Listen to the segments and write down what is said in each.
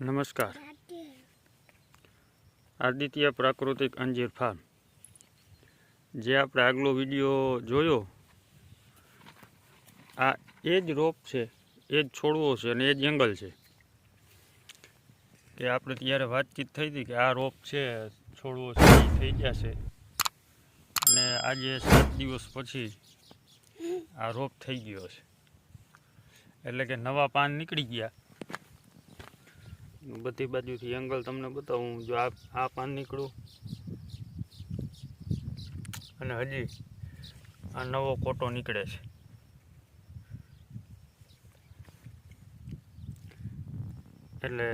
નમસ્કાર. આદિત્ય પ્રાકૃતિક અંજીર ફાર્મ. જે આપણે આગલો વીડિયો જોયો આ એ જ રોપ છે એ જ છોડવો છે અને એ જ જંગલ છે. કે આપણે ત્યારે વાતચીત થઈ હતી કે આ રોપ છે છોડવો છે એ થઈ ગયા છે. અને આજે સાત દિવસ પછી આ રોપ થઈ ગયો છે. એટલે કે નવા પાન નીકળી ગયા. બધી બાજુથી એંગલ તમને બતાવું, જો આ આ પાન નીકળું અને હજી આ નવો કોટો નીકળે છે. એટલે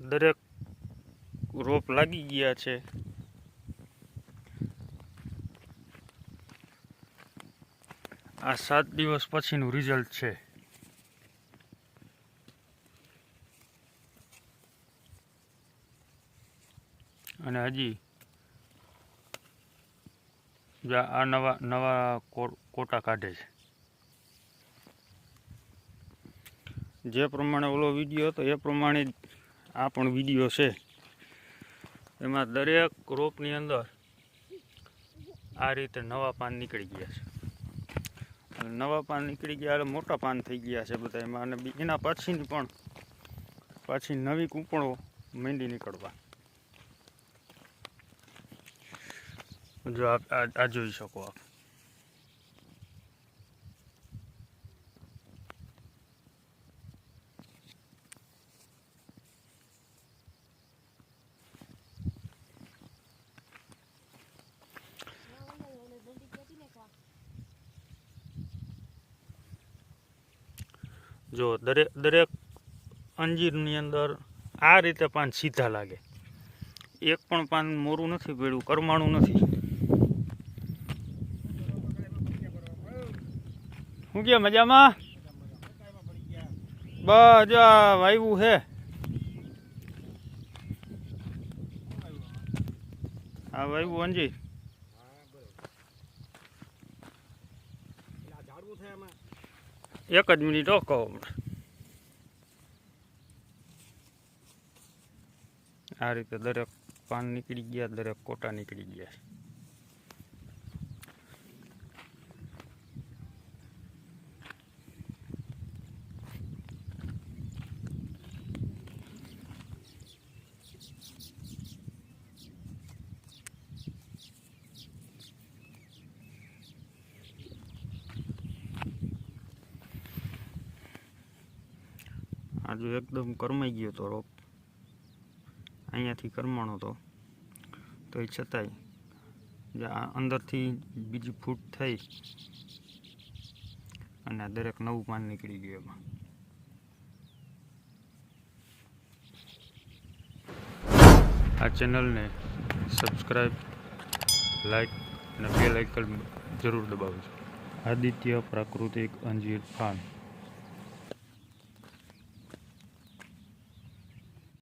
દરેક રોપ લાગી ગયા છે. આ સાત દિવસ પછીનું રિઝલ્ટ છે. અને હજી આ નવા નવા કોટા કાઢે છે. જે પ્રમાણે ઓલો વીડિયો હતો, એ પ્રમાણે આ પણ વીડિયો છે. એમાં દરેક રોપની અંદર આ રીતે નવા પાન નીકળી ગયા છે. નવા પાન નીકળી ગયા એટલે મોટા પાન થઈ ગયા છે બધા એમાં. અને એના પછીની પણ, પાછી નવી કૂંપણો મેંડી નીકળવા. જો આપ આ જોઈ શકો આપ. જો દરેક દરેક અંજીરની અંદર આ રીતે પાન સીધા લાગે. એક પણ પાન મોરું નથી પડ્યું, કરમાણું નથી. શું કે મજામાં? બસ વાયવું છે હા વાયવું અંજી. એક જ મિનિટ કહો. આ રીતે દરેક પાન નીકળી ગયા દરેક કોટા નીકળી ગયા આ જો એકદમ કરમાઈ ગયો તો રોપ અહીંયાથી કરમાણો હતો તો એ છતાંય, જે આ અંદરથી બીજી ફૂટ થઈ અને આ દરેક નવું પાન નીકળી ગયું એમાં. આ ચેનલને સબસ્ક્રાઈબ લાઈક અને બે આઇકન જરૂર દબાવજો. આદિત્ય પ્રાકૃતિક અંજીર ફાર્મ